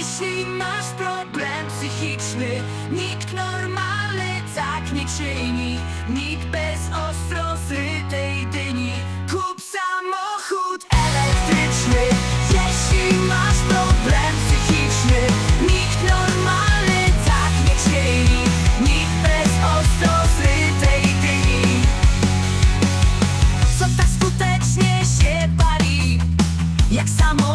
Jeśli masz problem psychiczny Nikt normalny tak nie czyni. Nikt bez ostro zrytej dyni. Kup samochód elektryczny. Jeśli masz problem psychiczny Nikt normalny tak nie czyni. Nikt bez ostro zrytej dyni. Co tak skutecznie się pali? Jak samochód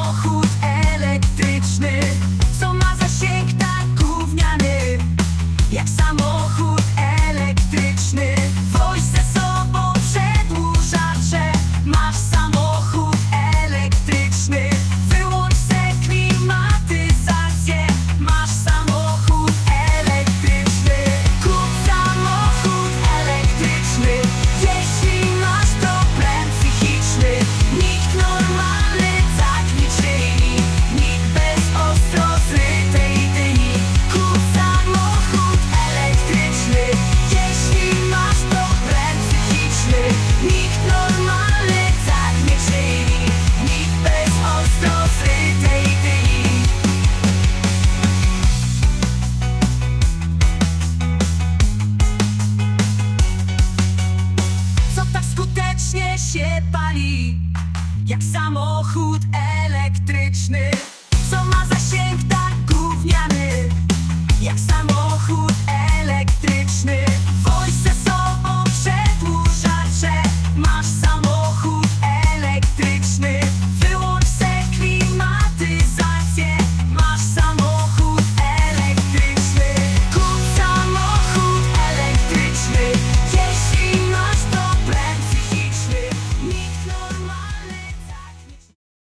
skutecznie się pali Jak samochód